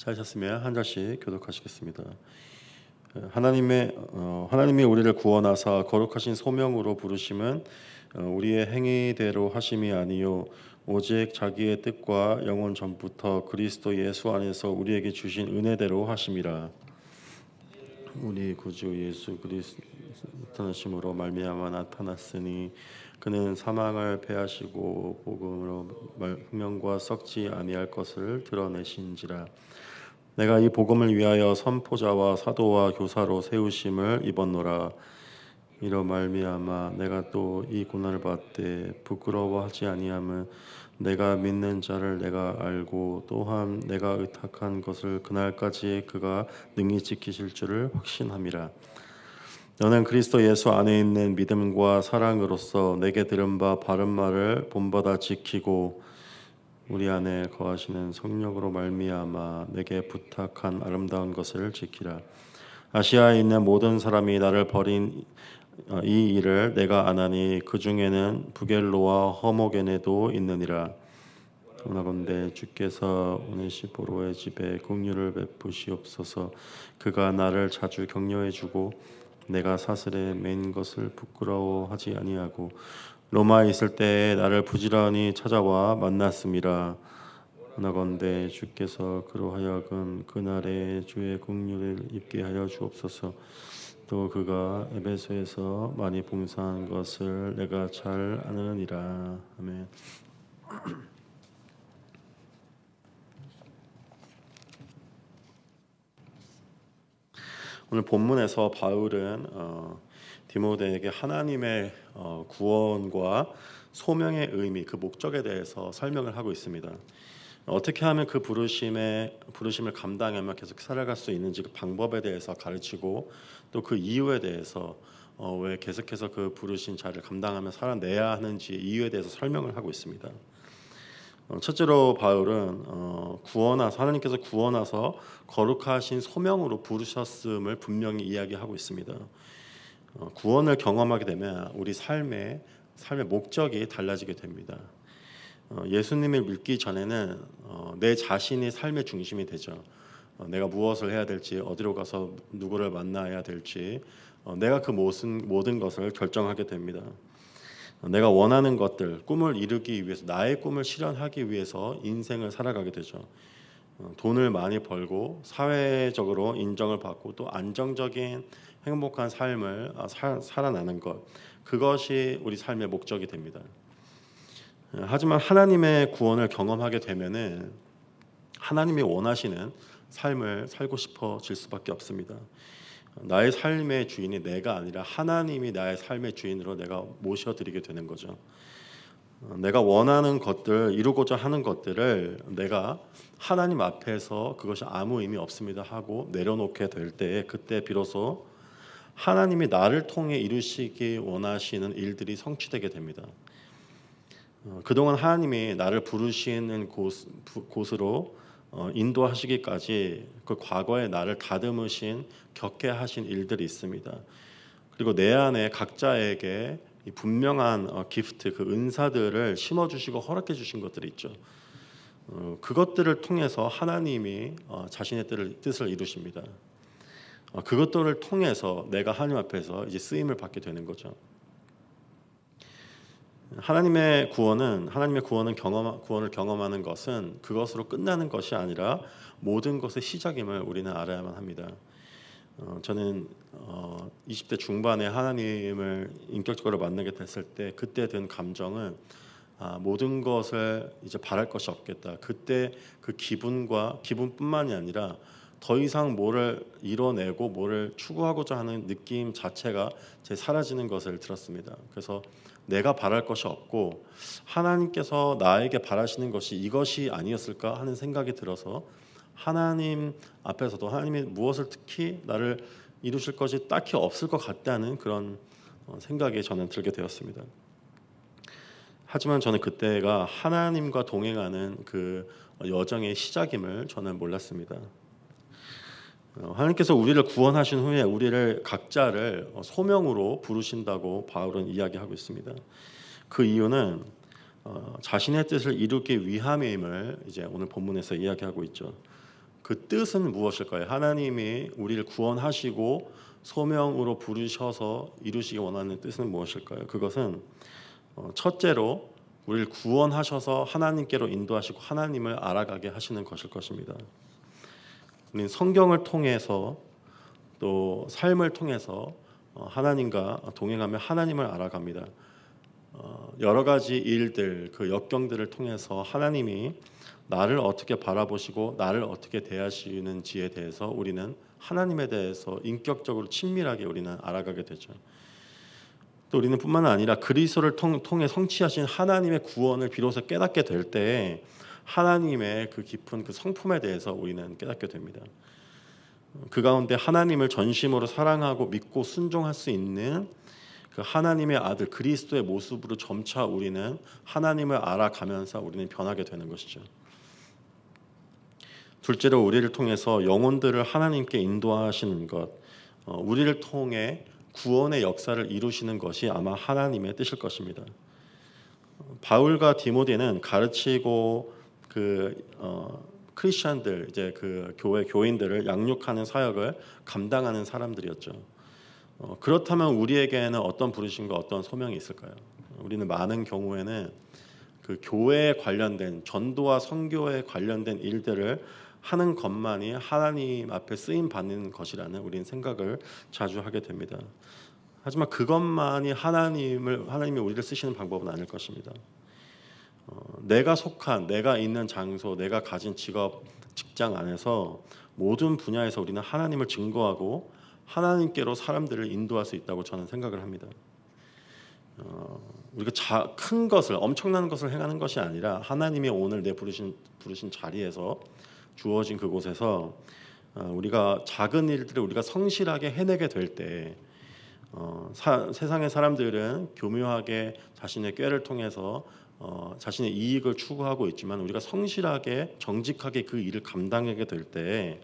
찾으셨으면 한 절씩 교독하시겠습니다. 하나님의 어, 하나님이 우리를 구원하사 거룩하신 소명으로 부르심은 어, 우리의 행위대로 하심이 아니요 오직 자기의 뜻과 영원 전부터 그리스도 예수 안에서 우리에게 주신 은혜대로 하심이라. 우리 구주 예수 그리스도 나타나심으로 말미암아 나타났으니 그는 사망을 패하시고 복음으로 흑명과 썩지 아니할 것을 드러내신지라. 내가 이 복음을 위하여 선포자와 사도와 교사로 세우심을 입었노라. 이로 말미암아 내가 또 이 고난을 받되 부끄러워하지 아니함은 내가 믿는 자를 내가 알고 또한 내가 의탁한 것을 그날까지 그가 능히 지키실 줄을 확신함이라. 너는 그리스도 예수 안에 있는 믿음과 사랑으로서 내게 들은 바 바른 말을 본받아 지키고 우리 안에 거하시는 성령으로 말미암아 내게 부탁한 아름다운 것을 지키라. 아시아에 있는 모든 사람이 나를 버린 어, 이 일을 내가 안하니 그 중에는 부겔로와 허모겐에도 있느니라. 원하건대 주께서 오네시포로의 집에 긍휼을 베푸시옵소서. 그가 나를 자주 격려해주고 내가 사슬에 맨 것을 부끄러워하지 아니하고 로마에 있을 때에 나를 부지런히 찾아와 만났음이라 나건대 주께서 그로 하여금 그날에 주의 긍휼을 입게 하여 주옵소서 또 그가 에베소에서 많이 봉사한 것을 내가 잘 아느니라 아멘 오늘 본문에서 바울은 어, 디모데에게 하나님의 어, 구원과 소명의 의미, 그 목적에 대해서 설명을 하고 있습니다. 어떻게 하면 그 부르심에 부르심을 감당하며 계속 살아갈 수 있는지 그 방법에 대해서 가르치고 또 그 이유에 대해서 어, 왜 계속해서 그 부르신 자를 감당하며 살아내야 하는지 이유에 대해서 설명을 하고 있습니다. 어, 첫째로 바울은 어, 구원하서 하나님께서 구원하서 거룩하신 소명으로 부르셨음을 분명히 이야기하고 있습니다. 어, 구원을 경험하게 되면 우리 삶의 삶의 목적이 달라지게 됩니다. 어, 예수님을 믿기 전에는 어, 내 자신이 삶의 중심이 되죠. 내가 무엇을 해야 될지, 어디로 가서 누구를 만나야 될지, 내가 그 모든 모든 것을 결정하게 됩니다. 내가 원하는 것들, 꿈을 이루기 위해서 나의 꿈을 실현하기 위해서 인생을 살아가게 되죠. 돈을 많이 벌고 사회적으로 인정을 받고 또 안정적인 행복한 삶을 아, 살아나는 것 그것이 우리 삶의 목적이 됩니다. 하지만 하나님의 구원을 경험하게 되면은 하나님이 원하시는 삶을 살고 싶어질 수밖에 없습니다. 나의 삶의 주인이 내가 아니라 하나님이 나의 삶의 주인으로 내가 모셔드리게 되는 거죠. 내가 원하는 것들 이루고자 하는 것들을 내가 하나님 앞에서 그것이 아무 의미 없습니다 하고 내려놓게 될 때 그때 비로소 하나님이 나를 통해 이루시기 원하시는 일들이 성취되게 됩니다. 어, 그동안 하나님이 나를 부르시는 곳, 곳으로 어, 인도하시기까지 그 과거에 나를 다듬으신 겪게 하신 일들이 있습니다. 그리고 내 안에 각자에게 분명한 어, 기프트, 그 은사들을 심어 주시고 허락해 주신 것들이 있죠. 그것들을 통해서 하나님이 자신의 뜻을 이루십니다. 어, 그것들을 통해서 내가 하나님 앞에서 이제 쓰임을 받게 되는 거죠. 하나님의 구원은 하나님의 구원은 경험 구원을 경험하는 것은 그것으로 끝나는 것이 아니라 모든 것의 시작임을 우리는 알아야만 합니다. 어, 저는 어, 20대 중반에 하나님을 인격적으로 만나게 됐을 때 그때 든 감정은 아, 모든 것을 이제 바랄 것이 없겠다. 그때 그 기분과 기분뿐만이 아니라 더 이상 뭐를 이뤄내고 뭐를 추구하고자 하는 느낌 자체가 제 사라지는 것을 들었습니다. 그래서 내가 바랄 것이 없고 하나님께서 나에게 바라시는 것이 이것이 아니었을까 하는 생각이 들어서 하나님 앞에서도 하나님이 무엇을 특히 나를 이루실 것이 딱히 없을 것 같다는 그런 어, 생각이 저는 들게 되었습니다. 하지만 저는 그때가 하나님과 동행하는 그 여정의 시작임을 저는 몰랐습니다. 어, 하나님께서 우리를 구원하신 후에 우리를 각자를 어, 소명으로 부르신다고 바울은 이야기하고 있습니다. 그 이유는 어, 자신의 뜻을 이루기 위함임을 이제 오늘 본문에서 이야기하고 있죠. 그 뜻은 무엇일까요? 하나님이 우리를 구원하시고 소명으로 부르셔서 이루시기 원하는 뜻은 무엇일까요? 그것은 어, 첫째로 우리를 구원하셔서 하나님께로 인도하시고 하나님을 알아가게 하시는 것일 것입니다. 우리는 성경을 통해서 또 삶을 통해서 어, 하나님과 동행하며 하나님을 알아갑니다. 어, 여러 가지 일들, 그 역경들을 통해서 하나님이 나를 어떻게 바라보시고 나를 어떻게 대하시는지에 대해서 우리는 하나님에 대해서 인격적으로 친밀하게 우리는 알아가게 되죠. 또 우리는 뿐만 아니라 그리스도를 통, 통해 성취하신 하나님의 구원을 비로소 깨닫게 될 때 하나님의 그 깊은 그 성품에 대해서 우리는 깨닫게 됩니다. 그 가운데 하나님을 전심으로 사랑하고 믿고 순종할 수 있는 그 하나님의 아들 그리스도의 모습으로 점차 우리는 하나님을 알아가면서 우리는 변하게 되는 것이죠. 둘째로 우리를 통해서 영혼들을 하나님께 인도하시는 것, 어, 우리를 통해 구원의 역사를 이루시는 것이 아마 하나님의 뜻일 것입니다. 바울과 디모데는 가르치고 그 어, 크리스천들 이제 그 교회 교인들을 양육하는 사역을 감당하는 사람들이었죠. 어, 그렇다면 우리에게는 어떤 부르심과 어떤 소명이 있을까요? 우리는 많은 경우에는 그 교회에 관련된 전도와 선교에 관련된 일들을 하는 것만이 하나님 앞에 쓰임 받는 것이라는 우리는 생각을 자주 하게 됩니다. 하지만 그것만이 하나님을 하나님이 우리를 쓰시는 방법은 아닐 것입니다. 어, 내가 속한 내가 있는 장소, 내가 가진 직업, 직장 안에서 모든 분야에서 우리는 하나님을 증거하고 하나님께로 사람들을 인도할 수 있다고 저는 생각을 합니다. 어, 우리가 자, 큰 것을 엄청난 것을 행하는 것이 아니라 하나님이 오늘 내 부르신 부르신 자리에서 주어진 그곳에서 어, 우리가 작은 일들을 우리가 성실하게 해내게 될때 어, 세상의 사람들은 교묘하게 자신의 꾀를 통해서 어, 자신의 이익을 추구하고 있지만 우리가 성실하게 정직하게 그 일을 감당하게 될때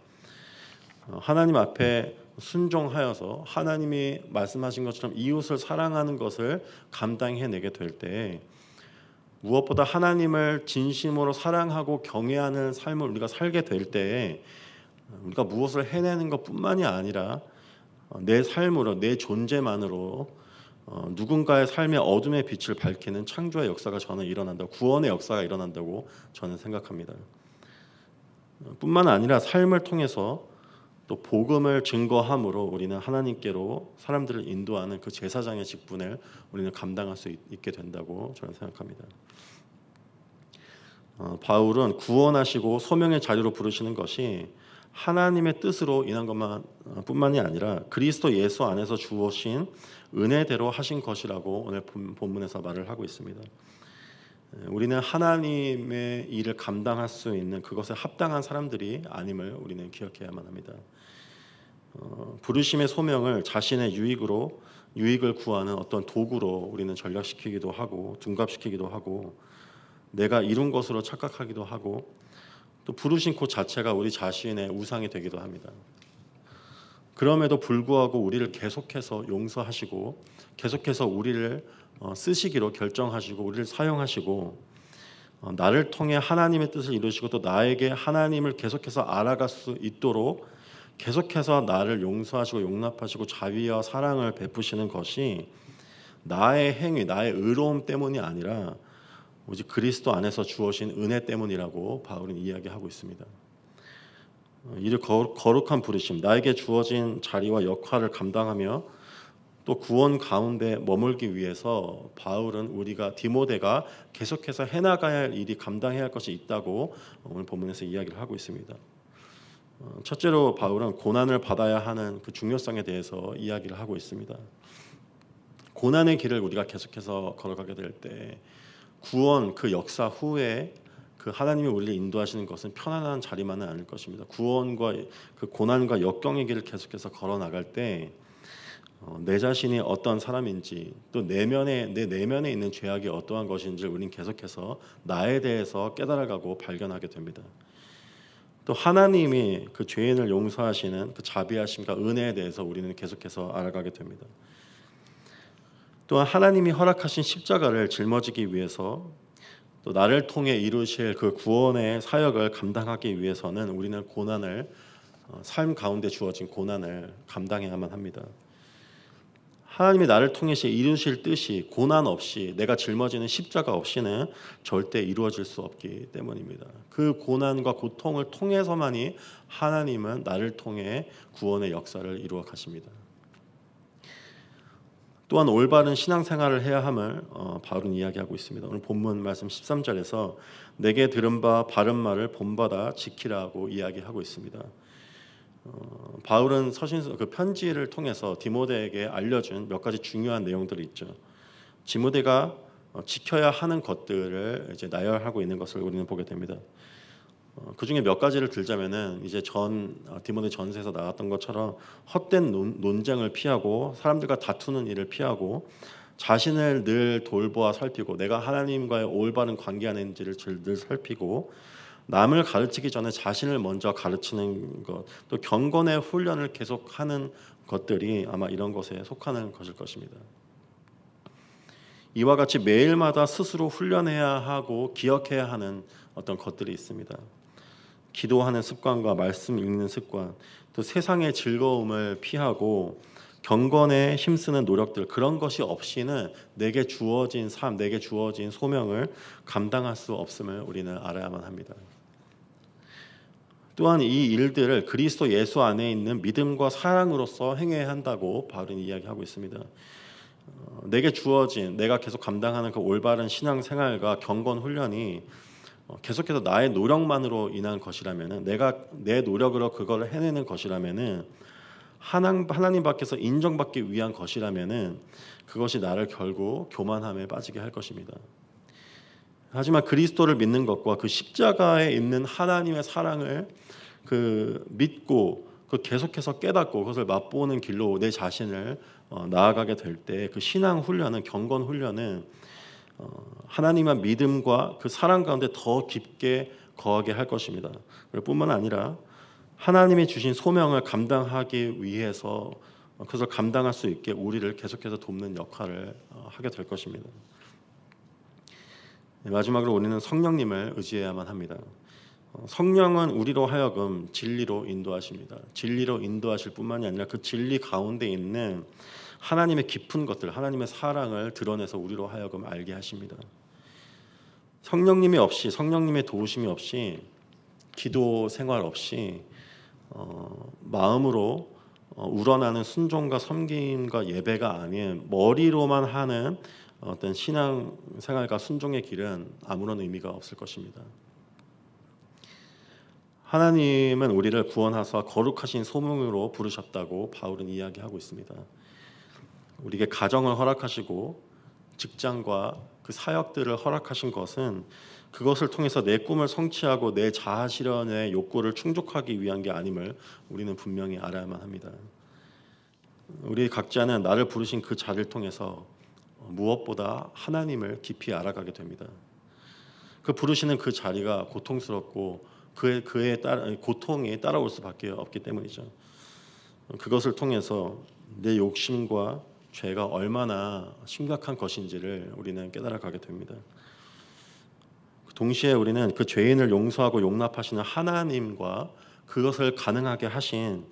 어, 하나님 앞에 순종하여서 하나님이 말씀하신 것처럼 이웃을 사랑하는 것을 감당해내게 될 때 무엇보다 하나님을 진심으로 사랑하고 경외하는 삶을 우리가 살게 될 때 우리가 무엇을 해내는 것뿐만이 아니라 내 삶으로 내 존재만으로 어, 누군가의 삶의 어둠의 빛을 밝히는 창조의 역사가 저는 일어난다. 구원의 역사가 일어난다고 저는 생각합니다. 어, 뿐만 아니라 삶을 통해서 또 복음을 증거함으로 우리는 하나님께로 사람들을 인도하는 그 제사장의 직분을 우리는 감당할 수 있, 게 된다고 저는 생각합니다. 어, 바울은 구원하시고 소명의 자리로 부르시는 것이 하나님의 뜻으로 인한 것만 어, 뿐만이 아니라 그리스도 예수 안에서 주어진 은혜대로 하신 것이라고 오늘 본문에서 말을 하고 있습니다. 우리는 하나님의 일을 감당할 수 있는 그것에 합당한 사람들이 아님을 우리는 기억해야만 합니다. 어, 부르심의 소명을 자신의 유익으로 유익을 구하는 어떤 도구로 우리는 전략시키기도 하고 둔갑시키기도 하고 내가 이룬 것으로 착각하기도 하고 또 부르신 것 자체가 우리 자신의 우상이 되기도 합니다. 그럼에도 불구하고 우리를 계속해서 용서하시고 계속해서 우리를 어, 쓰시기로 결정하시고 우리를 사용하시고 어, 나를 통해 하나님의 뜻을 이루시고 또 나에게 하나님을 계속해서 알아갈 수 있도록 계속해서 나를 용서하시고 용납하시고 자비와 사랑을 베푸시는 것이 나의 행위, 나의 의로움 때문이 아니라 오직 그리스도 안에서 주어진 은혜 때문이라고 바울은 이야기하고 있습니다. 어, 이를 거룩한 부르심, 나에게 주어진 자리와 역할을 감당하며 또 구원 가운데 머물기 위해서 바울은 우리가 디모데가 계속해서 해나가야 할 일이 감당해야 할 것이 있다고 오늘 본문에서 이야기를 하고 있습니다. 어, 첫째로 바울은 고난을 받아야 하는 그 중요성에 대해서 이야기를 하고 있습니다. 고난의 길을 우리가 계속해서 걸어가게 될 때 구원 그 역사 후에 그 하나님이 우리를 인도하시는 것은 편안한 자리만은 아닐 것입니다. 구원과 그 고난과 역경의 길을 계속해서 걸어 나갈 때내 어, 자신이 어떤 사람인지 또 내면에 내 내면에 있는 죄악이 어떠한 것인지 우리는 계속해서 나에 대해서 깨달아가고 발견하게 됩니다. 또 하나님이 그 죄인을 용서하시는 그 자비하심과 은혜에 대해서 우리는 계속해서 알아가게 됩니다. 또한 하나님이 허락하신 십자가를 짊어지기 위해서 또 나를 통해 이루실 그 구원의 사역을 감당하기 위해서는 우리는 고난을 어, 삶 가운데 주어진 고난을 감당해야만 합니다. 하나님이 나를 통해서 이루실 뜻이 고난 없이 내가 짊어지는 십자가 없이는 절대 이루어질 수 없기 때문입니다. 그 고난과 고통을 통해서만이 하나님은 나를 통해 구원의 역사를 이루어 가십니다. 또한 올바른 신앙생활을 해야 함을 어, 바울은 이야기하고 있습니다. 오늘 본문 말씀 13절에서 내게 들은 바 바른 말을 본받아 지키라고 이야기하고 있습니다. 어, 바울은 서신 그 편지를 통해서 디모데에게 알려준 몇 가지 중요한 내용들이 있죠. 디모데가 어, 지켜야 하는 것들을 이제 나열하고 있는 것을 우리는 보게 됩니다. 어, 그 중에 몇 가지를 들자면은 이제 전 어, 디모데 전서에서 나왔던 것처럼 헛된 논, 논쟁을 피하고 사람들과 다투는 일을 피하고 자신을 늘 돌보아 살피고 내가 하나님과의 올바른 관계 안에 있는지를 늘 살피고 남을 가르치기 전에 자신을 먼저 가르치는 것, 또 경건의 훈련을 계속하는 것들이 아마 이런 것에 속하는 것일 것입니다. 이와 같이 매일마다 스스로 훈련해야 하고 기억해야 하는 어떤 것들이 있습니다. 기도하는 습관과 말씀 읽는 습관, 또 세상의 즐거움을 피하고 경건에 힘쓰는 노력들 그런 것이 없이는 내게 주어진 삶, 내게 주어진 소명을 감당할 수 없음을 우리는 알아야만 합니다. 또한 이 일들을 그리스도 예수 안에 있는 믿음과 사랑으로서 행해야 한다고 바울은 이야기하고 있습니다. 어, 내게 주어진 내가 계속 감당하는 그 올바른 신앙 생활과 경건 훈련이 어, 계속해서 나의 노력만으로 인한 것이라면은 내가 내 노력으로 그걸 해내는 것이라면은 하나님 밖에서 인정받기 위한 것이라면은 그것이 나를 결국 교만함에 빠지게 할 것입니다. 하지만 그리스도를 믿는 것과 그 십자가에 있는 하나님의 사랑을 그 믿고 그 계속해서 깨닫고 그것을 맛보는 길로 내 자신을 어, 나아가게 될 때 그 신앙 훈련은 경건 훈련은 어, 하나님의 믿음과 그 사랑 가운데 더 깊게 거하게 할 것입니다. 뿐만 아니라 하나님이 주신 소명을 감당하기 위해서 그것을 감당할 수 있게 우리를 계속해서 돕는 역할을 어, 하게 될 것입니다. 네, 마지막으로 우리는 성령님을 의지해야만 합니다. 어, 성령은 우리로 하여금 진리로 인도하십니다. 진리로 인도하실 뿐만이 아니라 그 진리 가운데 있는 하나님의 깊은 것들, 하나님의 사랑을 드러내서 우리로 하여금 알게 하십니다. 성령님이 없이 성령님의 도우심이 없이 기도 생활 없이 어, 마음으로 어, 우러나는 순종과 섬김과 예배가 아닌 머리로만 하는 어떤 신앙 생활과 순종의 길은 아무런 의미가 없을 것입니다. 하나님은 우리를 구원하사 거룩하신 소명으로 부르셨다고 바울은 이야기하고 있습니다. 우리에게 가정을 허락하시고 직장과 그 사역들을 허락하신 것은 그것을 통해서 내 꿈을 성취하고 내 자아 실현의 욕구를 충족하기 위한 게 아님을 우리는 분명히 알아야만 합니다. 우리 각자는 나를 부르신 그 자리를 통해서 무엇보다 하나님을 깊이 알아가게 됩니다. 그 부르시는 그 자리가 고통스럽고 그의 그의 따라, 고통이 따라올 수밖에 없기 때문이죠. 그것을 통해서 내 욕심과 죄가 얼마나 심각한 것인지를 우리는 깨달아 가게 됩니다. 동시에 우리는 그 죄인을 용서하고 용납하시는 하나님과 그것을 가능하게 하신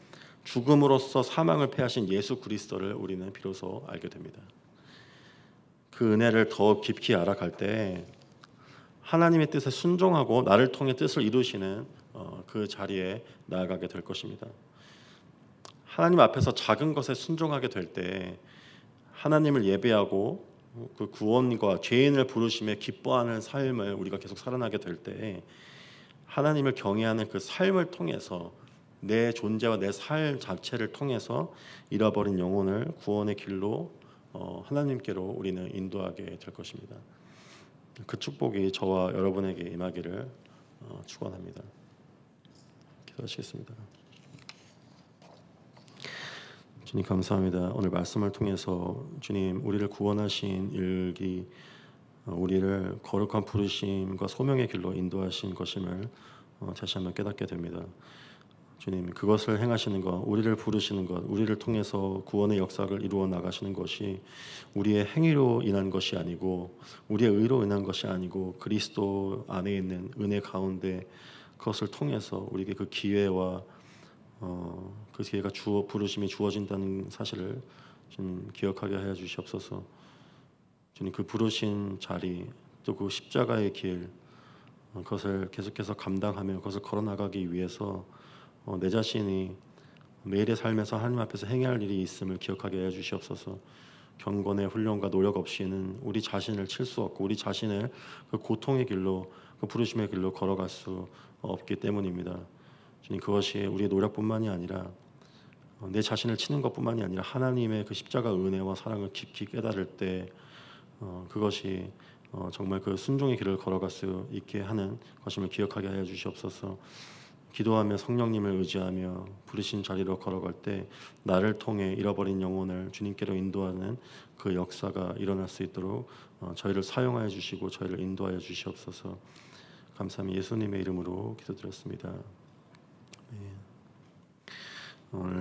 죽음으로써 사망을 패하신 예수 그리스도를 우리는 비로소 알게 됩니다. 그 은혜를 더 깊이 알아갈 때 하나님의 뜻에 순종하고 나를 통해 뜻을 이루시는 어, 그 자리에 나아가게 될 것입니다. 하나님 앞에서 작은 것에 순종하게 될 때 하나님을 예배하고 그 구원과 죄인을 부르심에 기뻐하는 삶을 우리가 계속 살아나게 될 때 하나님을 경외하는 그 삶을 통해서 내 존재와 내 삶 자체를 통해서 잃어버린 영혼을 구원의 길로 어, 하나님께로 우리는 인도하게 될 것입니다. 그 축복이 저와 여러분에게 임하기를 어, 축원합니다. 기도하시겠습니다. 주님 감사합니다. 오늘 말씀을 통해서 주님 우리를 구원하신 일기 어, 우리를 거룩한 부르심과 소명의 길로 인도하신 것임을 어, 다시 한번 깨닫게 됩니다. 주님 그것을 행하시는 것, 우리를 부르시는 것, 우리를 통해서 구원의 역사를 이루어 나가시는 것이 우리의 행위로 인한 것이 아니고 우리의 의로 인한 것이 아니고 그리스도 안에 있는 은혜 가운데 그것을 통해서 우리에게 그 기회와 어, 그 기회가 주어 부르심이 주어진다는 사실을 좀 기억하게 하여 주시옵소서. 주님 그 부르신 자리 또 그 십자가의 길 어, 그것을 계속해서 감당하며 그것을 걸어 나가기 위해서 어, 내 자신이 매일의 삶에서 하나님 앞에서 행해야 할 일이 있음을 기억하게 해 주시옵소서. 경건의 훈련과 노력 없이는 우리 자신을 칠 수 없고 우리 자신을 그 고통의 길로 그 부르심의 길로 걸어갈 수 없기 때문입니다. 주님 그것이 우리의 노력뿐만이 아니라 어, 내 자신을 치는 것뿐만이 아니라 하나님의 그 십자가 은혜와 사랑을 깊이 깨달을 때 어, 그것이 어, 정말 그 순종의 길을 걸어갈 수 있게 하는 것임을 기억하게 하여 주시옵소서. 기도하며 성령님을 의지하며 부르신 자리로 걸어갈 때 나를 통해 잃어버린 영혼을 주님께로 인도하는 그 역사가 일어날 수 있도록 어, 저희를 사용하여 주시고 저희를 인도하여 주시옵소서. 감사합니다. 예수님의 이름으로 기도드렸습니다. 아멘. 오늘